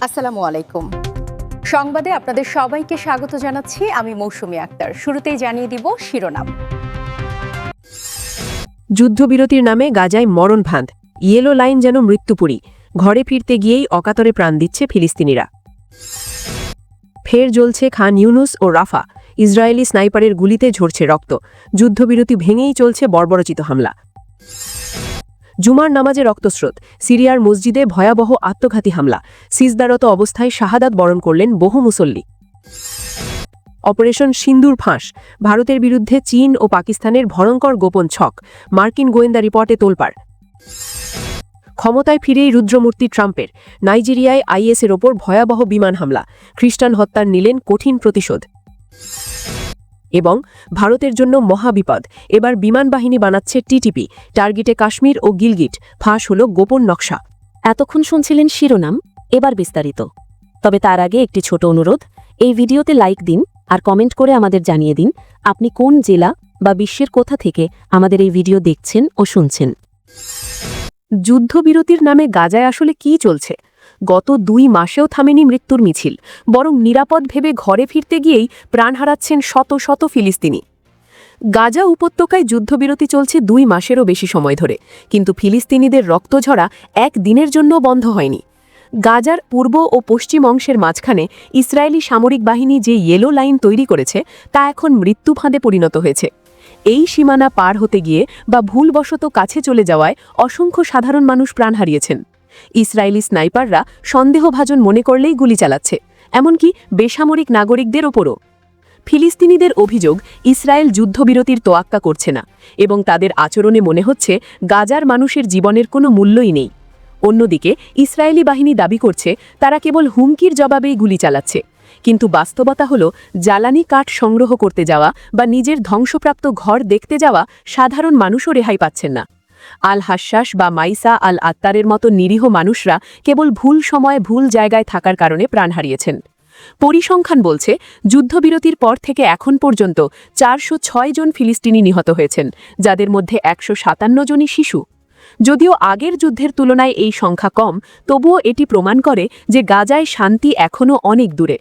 আসসালামু আলাইকুম। সংবাদে আপনাদের সবাইকে স্বাগত জানাচ্ছি আমি মৌসুমী আক্তার। শুরুতেই জানিয়ে দিব শিরোনাম। যুদ্ধবিরতির নামে গাজায় মরণ ভাঁধ ইয়েলো লাইন যেন মৃত্যুপুরী, ঘরে ফিরতে গিয়েই অকাতরে প্রাণ দিচ্ছে ফিলিস্তিনিরা। ফের জ্বলছে খান ইউনুস ও রাফা, ইসরায়েলি স্নাইপারের গুলিতে ঝরছে রক্ত, যুদ্ধবিরতি ভেঙেই চলছে বর্বরচিত হামলা। জুমার নামাজে রক্তস্রোত, সিরিয়ার মসজিদে ভয়াবহ আত্মঘাতী হামলা, সিজদারত অবস্থায় শাহাদাত বরণ করলেন বহু মুসল্লি। অপারেশন সিন্দুর ফাঁস, ভারতের বিরুদ্ধে চীন ও পাকিস্তানের ভয়ঙ্কর গোপন ছক, মার্কিন গোয়েন্দা রিপোর্টে তোলপাড়। ক্ষমতায় ফিরেই রুদ্রমূর্তি ট্রাম্পের, নাইজেরিয়ায় আইএসের ওপর ভয়াবহ বিমান হামলা, খ্রিস্টান হত্যার নিলেন কঠিন প্রতিশোধ। এবং ভারতের জন্য মহাবিপদ। এবার বিমান বাহিনী বানাচ্ছে টিটিপি। টার্গেটে কাশ্মীর ও গিলগিট। ফাঁস হল গোপন নকশা। এতক্ষণ শুনছিলেন শিরোনাম, এবার বিস্তারিত। তবে তার আগে একটি ছোট অনুরোধ। এই ভিডিওতে লাইক দিন আর কমেন্ট করে আমাদের জানিয়ে দিন আপনি কোন জেলা বা বিশ্বের কোথা থেকে আমাদের এই ভিডিও দেখছেন ও শুনছেন। যুদ্ধবিরতির নামে গাজায় আসলে কি চলছে? গত দুই মাসেও থামেনি মৃত্যুর মিছিল, বরং নিরাপদ ভেবে ঘরে ফিরতে গিয়েই প্রাণ হারাচ্ছেন শত শত ফিলিস্তিনি। গাজা উপত্যকায় যুদ্ধবিরতি চলছে দুই মাসেরও বেশি সময় ধরে, কিন্তু ফিলিস্তিনিদের রক্তঝরা এক দিনের জন্য বন্ধ হয়নি। গাজার পূর্ব ও পশ্চিম অংশের মাঝখানে ইসরায়েলি সামরিক বাহিনী যে ইয়েলো লাইন তৈরি করেছে, তা এখন মৃত্যু ফাঁদে পরিণত হয়েছে। এই সীমানা পার হতে গিয়ে বা ভুলবশত কাছে চলে যাওয়ায় অসংখ্য সাধারণ মানুষ প্রাণ হারিয়েছেন। ইসরায়েলি স্নাইপাররা সন্দেহভাজন মনে করলেই গুলি চালাচ্ছে, এমনকি বেসামরিক নাগরিকদের ওপরও। ফিলিস্তিনিদের অভিযোগ ইসরায়েল যুদ্ধবিরতির তোয়াক্কা করছে না, এবং তাদের আচরণে মনে হচ্ছে গাজার মানুষের জীবনের কোনো মূল্যই নেই। অন্যদিকে, ইসরায়েলি বাহিনী দাবি করছে, তারা কেবল হুমকির জবাবেই গুলি চালাচ্ছে, কিন্তু বাস্তবতা হল জ্বালানি কাঠ সংগ্রহ করতে যাওয়া বা নিজের ধ্বংসপ্রাপ্ত ঘর দেখতে যাওয়া সাধারণ মানুষও রেহাই পাচ্ছেন না। আল হাস্যাস বা মাইসা আল আত্তারের মতো নিরীহ মানুষরা কেবল ভুল সময়ে ভুল জায়গায় থাকার কারণে প্রাণ হারিয়েছেন। পরিসংখ্যান বলছে, যুদ্ধবিরতির পর থেকে এখন পর্যন্ত চারশো ছয় জন ফিলিস্তিনি নিহত হয়েছেন, যাদের মধ্যে একশো সাতান্ন জনই শিশু। যদিও আগের যুদ্ধের তুলনায় এই সংখ্যা কম, তবুও এটি প্রমাণ করে যে গাজায় শান্তি এখনও অনেক দূরে।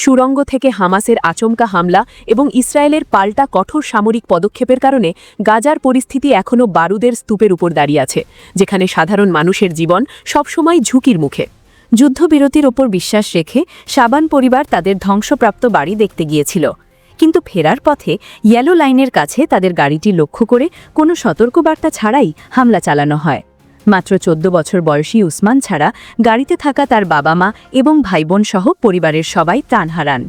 সুরঙ্গ থেকে হামাসের আচমকা হামলা এবং ইসরায়েলের পাল্টা কঠোর সামরিক পদক্ষেপের কারণে গাজার পরিস্থিতি এখনও বারুদের স্তূপের উপর দাঁড়িয়ে আছে, যেখানে সাধারণ মানুষের জীবন সবসময় ঝুঁকির মুখে। যুদ্ধবিরতির ওপর বিশ্বাস রেখে সাবান পরিবার তাদের ধ্বংসপ্রাপ্ত বাড়ি দেখতে গিয়েছিল। কিন্তু ফেরার পথে ইয়েলো লাইনের কাছে তাদের গাড়িটি লক্ষ্য করে কোনো সতর্কবার্তা ছাড়াই হামলা চালানো হয়। মাত্র চোদ্দ বছর বয়সী উসমান ছাড়া গাড়িতে থাকা তার বাবা মা এবং ভাইবোন সহ পরিবারের সবাই প্রাণ হারান।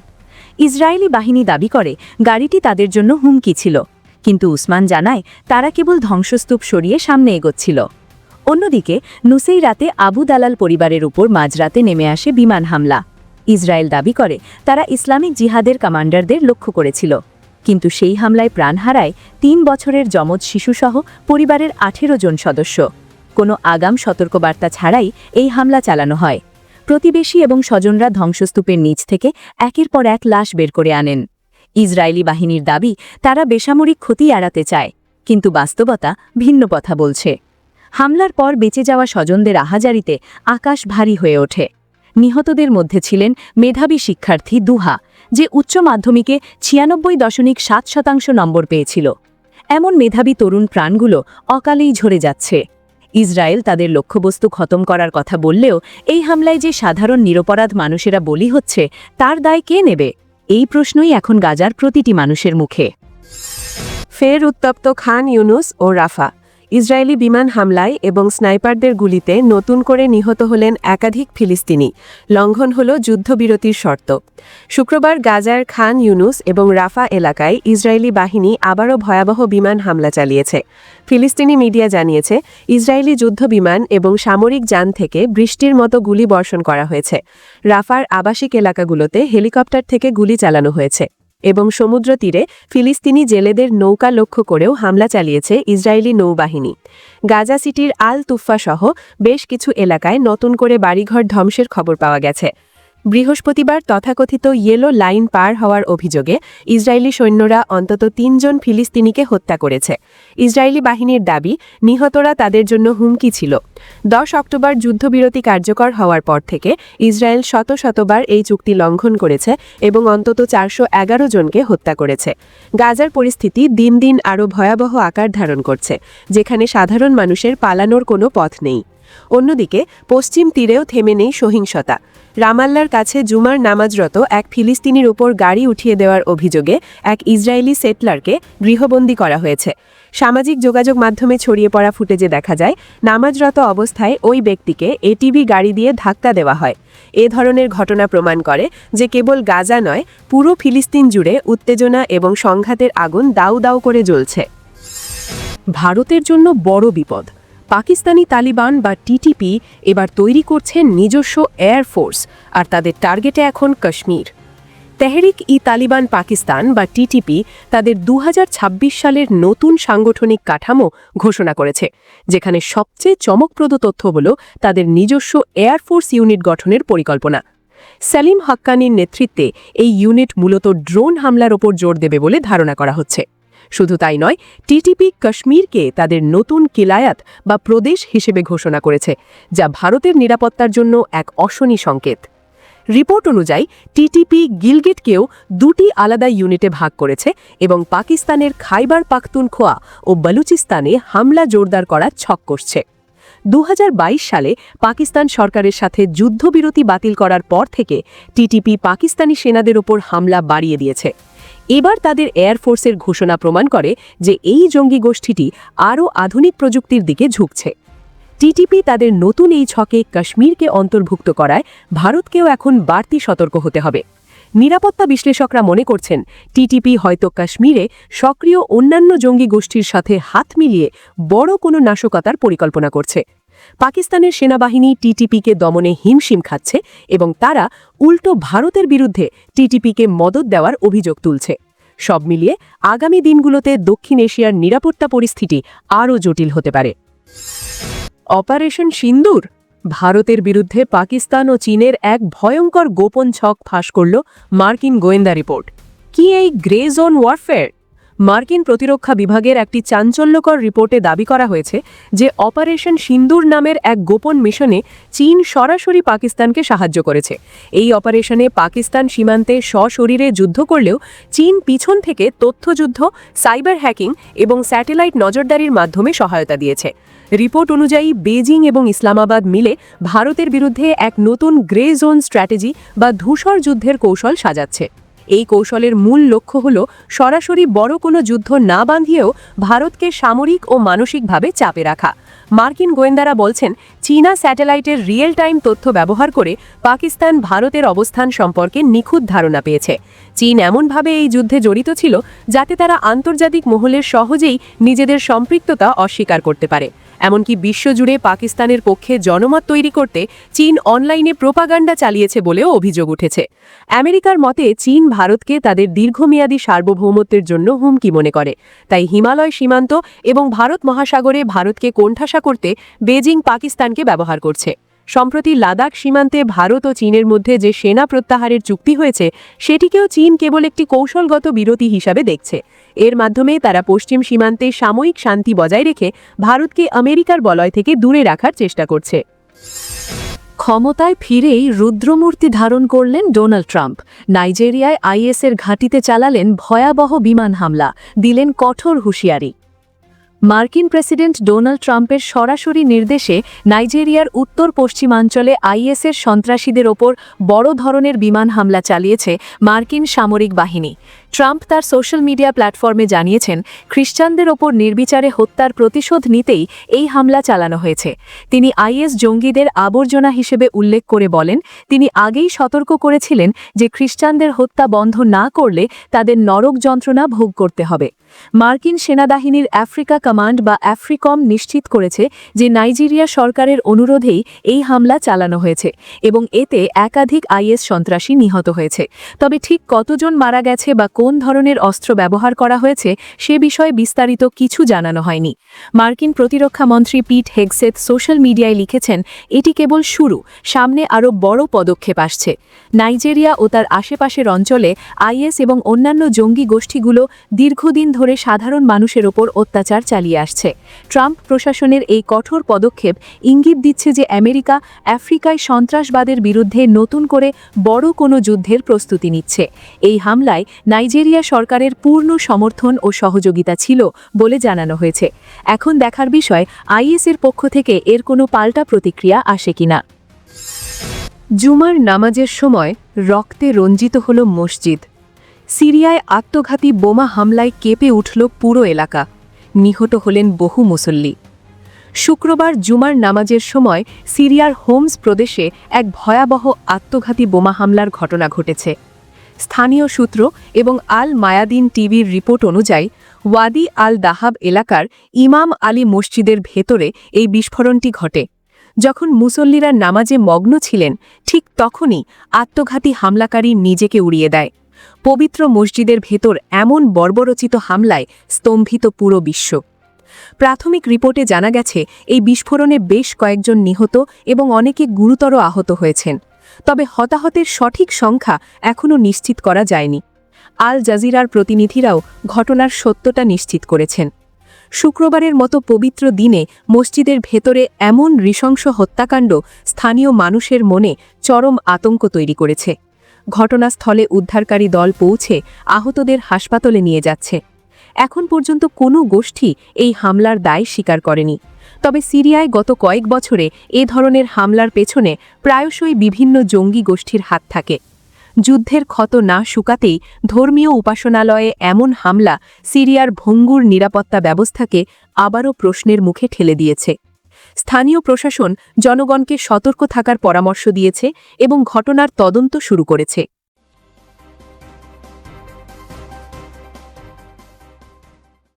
ইসরায়েলি বাহিনী দাবি করে, গাড়িটি তাদের জন্য হুমকি ছিল। কিন্তু উসমান জানায়, তারা কেবল ধ্বংসস্তূপ সরিয়ে সামনে এগোচ্ছিল। অন্যদিকে, নুসেই রাতে আবু দালাল পরিবারের উপর মাঝরাতে নেমে আসে বিমান হামলা। ইসরায়েল দাবি করে, তারা ইসলামিক জিহাদের কমান্ডারদের লক্ষ্য করেছিল। কিন্তু সেই হামলায় প্রাণ হারায় তিন বছরের যমজ শিশুসহ পরিবারের আঠেরো জন সদস্য। কোনো আগাম সতর্কবার্তা ছাড়াই এই হামলা চালানো হয়। প্রতিবেশী এবং স্বজনরা ধ্বংসস্তূপের নিচ থেকে একের পর এক লাশ বের করে আনেন। ইসরায়েলি বাহিনীর দাবি, তারা বেসামরিক ক্ষতি এড়াতে চায়, কিন্তু বাস্তবতা ভিন্ন কথা বলছে। হামলার পর বেঁচে যাওয়া স্বজনদের আহাজারিতে আকাশ ভারী হয়ে ওঠে। নিহতদের মধ্যে ছিলেন মেধাবী শিক্ষার্থী দুহা, যে উচ্চ মাধ্যমিকে ছিয়ানব্বই দশমিক সাত শতাংশ নম্বর পেয়েছিল। এমন মেধাবী তরুণ প্রাণগুলো অকালেই ঝরে যাচ্ছে। ইসরায়েল তাদের লক্ষ্যবস্তু খতম করার কথা বললেও, এই হামলায় যে সাধারণ নিরপরাধ মানুষেরা বলি হচ্ছে, তার দায় কে নেবে? এই প্রশ্নই এখন গাজার প্রতিটি মানুষের মুখে। ফের উত্তপ্ত খান ইউনুস ও রাফা। ইসরায়েলি বিমান হামলায় এবং স্নাইপারদের গুলিতে নতুন করে নিহত হলেন একাধিক ফিলিস্তিনি। লঙ্ঘন হল যুদ্ধবিরতির শর্ত। শুক্রবার গাজার খান ইউনুস এবং রাফা এলাকায় ইসরায়েলি বাহিনী আবারও ভয়াবহ বিমান হামলা চালিয়েছে। ফিলিস্তিনি মিডিয়া জানিয়েছে, ইসরায়েলি যুদ্ধ বিমান এবং সামরিক যান থেকে বৃষ্টির মতো গুলি বর্ষণ করা হয়েছে। রাফার আবাসিক এলাকাগুলোতে হেলিকপ্টার থেকে গুলি চালানো হয়েছে। এবং সমুদ্র তীরে ফিলিস্তিনি জেলেদের নৌকা লক্ষ্য করেও হামলা চালিয়েছে ইসরায়েলি নৌবাহিনী। গাজা সিটির আল তুফা সহ বেশ কিছু এলাকায় নতুন করে বাড়িঘর ধ্বংসের খবর পাওয়া গেছে। বৃহস্পতিবার তথাকথিত ইয়েলো লাইন পার হওয়ার অভিযোগে ইসরায়েলি সৈন্যরা অন্তত তিনজন ফিলিস্তিনিকে হত্যা করেছে। ইসরায়েলি বাহিনীর দাবি, নিহতরা তাদের জন্য হুমকি ছিল। দশ অক্টোবর যুদ্ধবিরতি কার্যকর হওয়ার পর থেকে ইসরায়েল শত শতবার এই চুক্তি লঙ্ঘন করেছে এবং অন্তত চারশো এগারো জনকে হত্যা করেছে। গাজার পরিস্থিতি দিন দিন আরও ভয়াবহ আকার ধারণ করছে, যেখানে সাধারণ মানুষের পালানোর কোনো পথ নেই। অন্যদিকে, পশ্চিম তীরেও থেমে নেই সহিংসতা। রামাল্লার কাছে জুমার নামাজরত এক ফিলিস্তিনির উপর গাড়ি উঠিয়ে দেওয়ার অভিযোগে এক ইসরায়েলি সেটলারকে গৃহবন্দী করা হয়েছে। সামাজিক যোগাযোগ মাধ্যমে ছড়িয়ে পড়া ফুটেজে দেখা যায়, নামাজরত অবস্থায় ওই ব্যক্তিকে এটিভি গাড়ি দিয়ে ধাক্কা দেওয়া হয়। এ ধরনের ঘটনা প্রমাণ করে যে কেবল গাজা নয়, পুরো ফিলিস্তিন জুড়ে উত্তেজনা এবং সংঘাতের আগুন দাউ দাউ করে জ্বলছে। ভারতের জন্য বড় বিপদ। পাকিস্তানি তালিবান বা টিটিপি এবার তৈরি করছে নিজস্ব এয়ারফোর্স আর তাদের টার্গেটে এখন কাশ্মীর। তেহরিক ই তালিবান পাকিস্তান বা টিটিপি তাদের দু হাজার ছাব্বিশ সালের নতুন সাংগঠনিক কাঠামো ঘোষণা করেছে, যেখানে সবচেয়ে চমকপ্রদ তথ্য হল তাদের নিজস্ব এয়ারফোর্স ইউনিট গঠনের পরিকল্পনা। সেলিম হাক্কানির নেতৃত্বে এই ইউনিট মূলত ড্রোন হামলার ওপর জোর দেবে বলে ধারণা করা হচ্ছে। শুধু তাই নয়, টিটিপি কাশ্মীরকে তাদের নতুন কিলায়াত বা প্রদেশ হিসেবে ঘোষণা করেছে, যা ভারতের নিরাপত্তার জন্য এক অশনি সংকেত। রিপোর্ট অনুযায়ী, টিটিপি গিলগেটকেও দুটি আলাদা ইউনিটে ভাগ করেছে এবং পাকিস্তানের খাইবার পাখতুনখোয়া ও বালুচিস্তানে হামলা জোরদার করার ছক করছে দু হাজার বাইশ সালে পাকিস্তান সরকারের সাথে যুদ্ধবিরতি বাতিল করার পর থেকে টিটিপি পাকিস্তানি সেনাদের ওপর হামলা বাড়িয়ে দিয়েছে। এবার তাদের এয়ারফোর্সের ঘোষণা প্রমাণ করে যে এই জঙ্গি গোষ্ঠীটি আরও আধুনিক প্রযুক্তির দিকে ঝুঁকছে। টিটিপি তাদের নতুন এই ছকে কাশ্মীরকে অন্তর্ভুক্ত করায় ভারতকেও এখন বাড়তি সতর্ক হতে হবে। নিরাপত্তা বিশ্লেষকরা মনে করছেন টিটিপি হয়তো কাশ্মীরে সক্রিয় অন্যান্য জঙ্গি গোষ্ঠীর সাথে হাত মিলিয়ে বড় কোনো নাশকতার পরিকল্পনা করছে। পাকিস্তানের সেনাবাহিনী টিটিপিকে দমনে হিমশিম খাচ্ছে এবং তারা উল্টো ভারতের বিরুদ্ধে টিটিপিকে মদত দেওয়ার অভিযোগ তুলছে। সব মিলিয়ে আগামী দিনগুলোতে দক্ষিণ এশিয়ার নিরাপত্তা পরিস্থিতি আরও জটিল হতে পারে। অপারেশন সিন্দুর? ভারতের বিরুদ্ধে পাকিস্তান ও চীনের এক ভয়ঙ্কর গোপন ছক ফাঁস করল মার্কিন গোয়েন্দা রিপোর্ট। কি এই গ্রে জোন ওয়ারফেয়ার? মার্কিন প্রতিরক্ষা বিভাগের একটি চাঞ্চল্যকর রিপোর্টে দাবি করা হয়েছে যে অপারেশন সিন্দুর নামের এক গোপন মিশনে চীন সরাসরি পাকিস্তানকে সাহায্য করেছে। এই অপারেশনে পাকিস্তান সীমান্তে সশরীরে যুদ্ধ করলেও চীন পিছন থেকে তথ্যযুদ্ধ, সাইবার হ্যাকিং এবং স্যাটেলাইট নজরদারির মাধ্যমে সহায়তা দিয়েছে। রিপোর্ট অনুযায়ী বেজিং এবং ইসলামাবাদ মিলে ভারতের বিরুদ্ধে এক নতুন গ্রে জোন স্ট্র্যাটেজি বা ধূসর যুদ্ধের কৌশল সাজাচ্ছে। এই কৌশলের মূল লক্ষ্য হল সরাসরি বড় কোনো যুদ্ধ না বাঁধিয়েও ভারতকে সামরিক ও মানসিকভাবে চাপে রাখা। মার্কিন গোয়েন্দারা বলছেন, চীনা স্যাটেলাইটের রিয়েল টাইম তথ্য ব্যবহার করে পাকিস্তান ভারতের অবস্থান সম্পর্কে নিখুঁত ধারণা পেয়েছে। চীন এমনভাবে এই যুদ্ধে জড়িত ছিল যাতে তারা আন্তর্জাতিক মহলের সহজেই নিজেদের সম্পৃক্ততা অস্বীকার করতে পারে। এমনকি বিশ্বজুড়ে পাকিস্তানের পক্ষে জনমত তৈরি করতে চীন অনলাইনে প্রোপাগান্ডা চালিয়েছে বলেও অভিযোগ উঠেছে। আমেরিকার মতে, চীন ভারতকে তাদের দীর্ঘমেয়াদী সার্বভৌমত্বের জন্য হুমকি মনে করে। তাই হিমালয় সীমান্ত এবং ভারত মহাসাগরে ভারতকে কোণঠাসা করতে বেজিং পাকিস্তানকে ব্যবহার করছে। সম্প্রতি লাদাখ সীমান্তে ভারত ও চীনের মধ্যে যে সেনা প্রত্যাহারের চুক্তি হয়েছে, সেটিকেও চীন কেবল একটি কৌশলগত বিরতি হিসাবে দেখছে। এর মাধ্যমে তারা পশ্চিম সীমান্তে সাময়িক শান্তি বজায় রেখে ভারতকে আমেরিকার বলয় থেকে দূরে রাখার চেষ্টা করছে। ক্ষমতায় ফিরেই রুদ্রমূর্তি ধারণ করলেন ডোনাল্ড ট্রাম্প। নাইজেরিয়ায় আইএসের ঘাঁটিতে চালালেন ভয়াবহ বিমান হামলা, দিলেন কঠোর হুঁশিয়ারি। মার্কিন প্রেসিডেন্ট ডোনাল্ড ট্রাম্পের সরাসরি নির্দেশে নাইজেরিয়ার উত্তর পশ্চিমাঞ্চলে আইএসের সন্ত্রাসীদের ওপর বড় ধরনের বিমান হামলা চালিয়েছে মার্কিন সামরিক বাহিনী। ট্রাম্প তার সোশ্যাল মিডিয়া প্ল্যাটফর্মে জানিয়েছেন, খ্রিস্টানদের ওপর নির্বিচারে হত্যার প্রতিশোধ নিতেই এই হামলা চালানো হয়েছে। তিনি আইএস জঙ্গিদের আবর্জনা হিসেবে উল্লেখ করে বলেন, তিনি আগেই সতর্ক করেছিলেন যে খ্রিস্টানদের হত্যা বন্ধ না করলে তাদের নরক যন্ত্রণা ভোগ করতে হবে। মার্কিন সেনাবাহিনীর আফ্রিকা কমান্ড বা আফ্রিকম নিশ্চিত করেছে যে নাইজেরিয়া সরকারের অনুরোধেই এই হামলা চালানো হয়েছে এবং এতে একাধিক আইএস সন্ত্রাসী নিহত হয়েছে। তবে ঠিক কতজন মারা গেছে বা কোন ধরনের অস্ত্র ব্যবহার করা হয়েছে সে বিষয়ে বিস্তারিত কিছু জানানো হয়নি। মার্কিন প্রতিরক্ষা মন্ত্রী পিট হেগসেথ সোশ্যাল মিডিয়ায় লিখেছেন, এটি কেবল শুরু, সামনে আরও বড় পদক্ষেপ আসছে। নাইজেরিয়া ও তার আশেপাশের অঞ্চলে আইএস এবং অন্যান্য জঙ্গি গোষ্ঠীগুলো দীর্ঘদিন ধরে সাধারণ মানুষের ওপর অত্যাচার চালিয়ে আসছে। ট্রাম্প প্রশাসনের এই কঠোর পদক্ষেপ ইঙ্গিত দিচ্ছে যে আমেরিকা আফ্রিকায় সন্ত্রাসবাদের বিরুদ্ধে নতুন করে বড় কোনো যুদ্ধের প্রস্তুতি নিচ্ছে। এই হামলায় নাইজেরিয়া সরকারের পূর্ণ সমর্থন ও সহযোগিতা ছিল বলে জানানো হয়েছে। এখন দেখার বিষয় আইএসের পক্ষ থেকে এর কোনো পাল্টা প্রতিক্রিয়া আসে কিনা। জুমার নামাজের সময় রক্তে রঞ্জিত হল মসজিদ। সিরিয়ায় আত্মঘাতী বোমা হামলায় কেঁপে উঠল পুরো এলাকা। নিহত হলেন বহু মুসল্লি। শুক্রবার জুমার নামাজের সময় সিরিয়ার হোমস প্রদেশে এক ভয়াবহ আত্মঘাতী বোমা হামলার ঘটনা ঘটেছে। স্থানীয় সূত্র এবং আল মায়াদিন টিভির রিপোর্ট অনুযায়ী, ওয়াদি আল দাহাব এলাকার ইমাম আলী মসজিদের ভেতরে এই বিস্ফোরণটি ঘটে। যখন মুসল্লিরা নামাজে মগ্ন ছিলেন, ঠিক তখনই আত্মঘাতী হামলাকারী নিজেকে উড়িয়ে দেয়। পবিত্র মসজিদের ভেতর এমন বর্বরচিত হামলায় স্তম্ভিত পুরো বিশ্ব। প্রাথমিক রিপোর্টে জানা গেছে, এই বিস্ফোরণে বেশ কয়েকজন নিহত এবং অনেকে গুরুতর আহত হয়েছেন। তবে হতাহতের সঠিক সংখ্যা এখনও নিশ্চিত করা যায়নি। আল জাজিরার প্রতিনিধিরাও ঘটনার সত্যটা নিশ্চিত করেছেন। শুক্রবারের মতো পবিত্র দিনে মসজিদের ভেতরে এমন নৃশংস হত্যাকাণ্ড স্থানীয় মানুষের মনে চরম আতঙ্ক তৈরি করেছে। ঘটনাস্থলে উদ্ধারকারী দল পৌঁছে আহতদের হাসপাতালে নিয়ে যাচ্ছে। এখন পর্যন্ত কোনো গোষ্ঠী এই হামলার দায় স্বীকার করেনি। তবে সিরিয়ায় গত কয়েক বছরে এ ধরনের হামলার পেছনে প্রায়শই বিভিন্ন জঙ্গি গোষ্ঠীর হাত থাকে। যুদ্ধের ক্ষত না শুকাতেই ধর্মীয় উপাসনালয়ে এমন হামলা সিরিয়ার ভঙ্গুর নিরাপত্তা ব্যবস্থাকে আবারও প্রশ্নের মুখে ঠেলে দিয়েছে। স্থানীয় প্রশাসন জনগণকে সতর্ক থাকার পরামর্শ দিয়েছে এবং ঘটনার তদন্ত শুরু করেছে।